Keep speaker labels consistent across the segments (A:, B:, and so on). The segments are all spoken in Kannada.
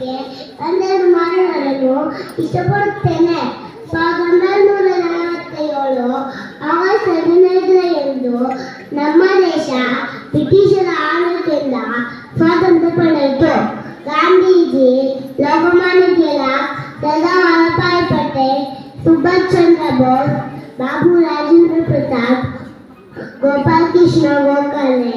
A: ಬಗ್ಗೆ ಒಂದೆರಡು ಮಾತನಾಡಲು ಇಷ್ಟಪಡುತ್ತೇನೆ. ಸಾವಿರದ ಒಂಬೈನೂರ ನಲವತ್ತೇಳು ಆಗಸ್ಟ್ ಹದಿನೈದರಂದು ನಮ್ಮ ದೇಶ ಬ್ರಿಟಿಷರ ಆಳ್ವಿಕೆಯಿಂದ ಸ್ವಾತಂತ್ರ್ಯ ಪಡೆಯಿತು. ಗಾಂಧೀಜಿ ಲೋಕಮಾನ್ಯ ಸರ್ದಾರ್ ಪಟೇಲ್, ಸುಭಾಷ್ ಚಂದ್ರ ಬೋಸ್, ಬಾಬು ರಾಜೇಂದ್ರ ಪ್ರಸಾದ್, ಗೋಪಾಲಕೃಷ್ಣ ಗೋಖಲೆ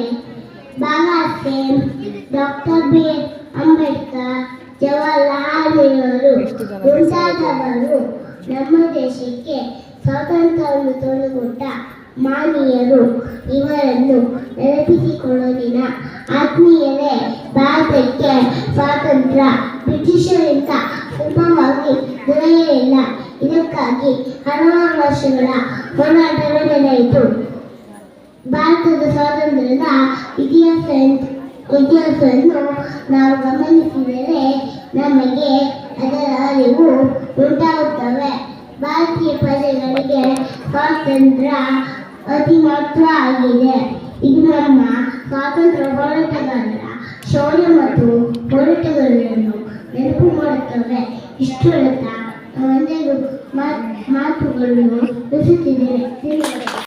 A: ಮುಂತಾದವರು ನಮ್ಮ ದೇಶಕ್ಕೆ ಸ್ವಾತಂತ್ರ್ಯವನ್ನು ತಂದುಕೊಟ್ಟ ಮಾನೀಯರು ಇವರನ್ನು ನೆನಪಿಸಿಕೊಳ್ಳೋದಿನ ಆತ್ಮೀಯರೇ, ಭಾರತಕ್ಕೆ ಸ್ವಾತಂತ್ರ್ಯ ಬ್ರಿಟಿಷರಿಂದ ಸುಲಭವಾಗಿ ದೊರೆಯಲಿಲ್ಲ. ಇದಕ್ಕಾಗಿ ಹಲವಾರು ವರ್ಷಗಳ ಹೋರಾಟ ನಡೆಯಿತು ಭಾರತದ ಸ್ವಾತಂತ್ರ್ಯದ ಇತಿಹಾಸ ಇತಿಹಾಸವನ್ನು ನಾವು ಗಮನಿಸಿದರೆ ಭಾರತೀಯ ಪ್ರಜೆಗಳಿಗೆ ಸ್ವಾತಂತ್ರ್ಯ ಅತಿ ಮಹತ್ವ ಆಗಿದೆ. ಇದು ನಮ್ಮ ಸ್ವಾತಂತ್ರ್ಯ ಹೋರಾಟಗಾರರ ಶೌರ್ಯ ಮತ್ತು ಹೋರಾಟಗಳನ್ನು ನೆನಪು ಮಾಡುತ್ತವೆ. ಇಷ್ಟು ಹೇಳ್ತಾ ಒಂದೆರಡು ಮಾತುಗಳನ್ನು ತಿಳಿಸುತ್ತಿದ್ದೇನೆ